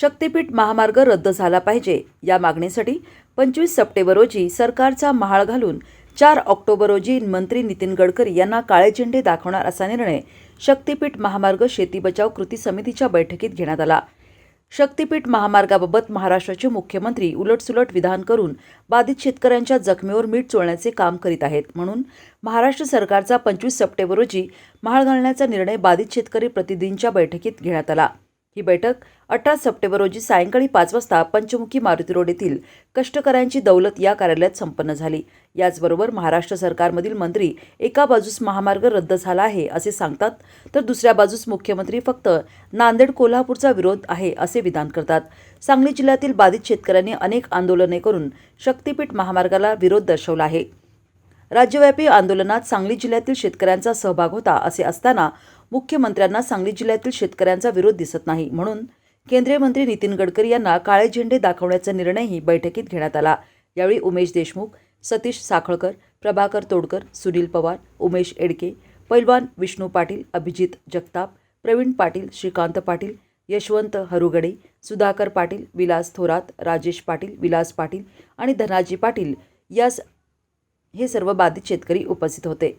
शक्तीपीठ महामार्ग रद्द झाला पाहिजे. या मागणीसाठी पंचवीस सप्टेंबर रोजी सरकारचा महाळ घालून चार ऑक्टोबर रोजी मंत्री नितीन गडकरी यांना काळे झेंडे दाखवणार असा निर्णय शक्तीपीठ महामार्ग शेती बचाव कृती समितीच्या बैठकीत घेण्यात आला. शक्तीपीठ महामार्गाबाबत महाराष्ट्राचे मुख्यमंत्री उलटसुलट विधान करून बाधित शेतकऱ्यांच्या जखमेवर मीठ चोळण्याचे काम करीत आहेत म्हणून महाराष्ट्र सरकारचा पंचवीस सप्टेंबर रोजी महाळ घालण्याचा निर्णय बाधित शेतकरी प्रतिनिधींच्या बैठकीत घेण्यात आला. ही बैठक अठरा सप्टेंबर रोजी सायंकाळी पाच वाजता पंचमुखी मारुती रोड येथील कष्टकऱ्यांची दौलत या कार्यालयात संपन्न झाली. याचबरोबर महाराष्ट्र सरकारमधील मंत्री एका बाजूस महामार्ग रद्द झाला आहे असे सांगतात तर दुसऱ्या बाजूस मुख्यमंत्री फक्त नांदेड कोल्हापूरचा विरोध आहे असे विधान करतात. सांगली जिल्ह्यातील बाधित शेतकऱ्यांनी अनेक आंदोलने करून शक्तीपीठ महामार्गाला विरोध दर्शवला आहे. राज्यव्यापी आंदोलनात सांगली जिल्ह्यातील शेतकऱ्यांचा सहभाग होता असे असताना मुख्यमंत्र्यांना सांगली जिल्ह्यातील शेतकऱ्यांचा विरोध दिसत नाही म्हणून केंद्रीय मंत्री नितीन गडकरी यांना काळे झेंडे दाखवण्याचा निर्णयही बैठकीत घेण्यात आला. यावेळी उमेश देशमुख सतीश साखळकर प्रभाकर तोडकर सुनील पवार उमेश एडके पैलवान विष्णू पाटील अभिजित जगताप प्रवीण पाटील श्रीकांत पाटील यशवंत हरुगडे सुधाकर पाटील विलास थोरात राजेश पाटील विलास पाटील आणि धनाजी पाटील यास हे सर्व बाधित शेतकरी उपस्थित होते.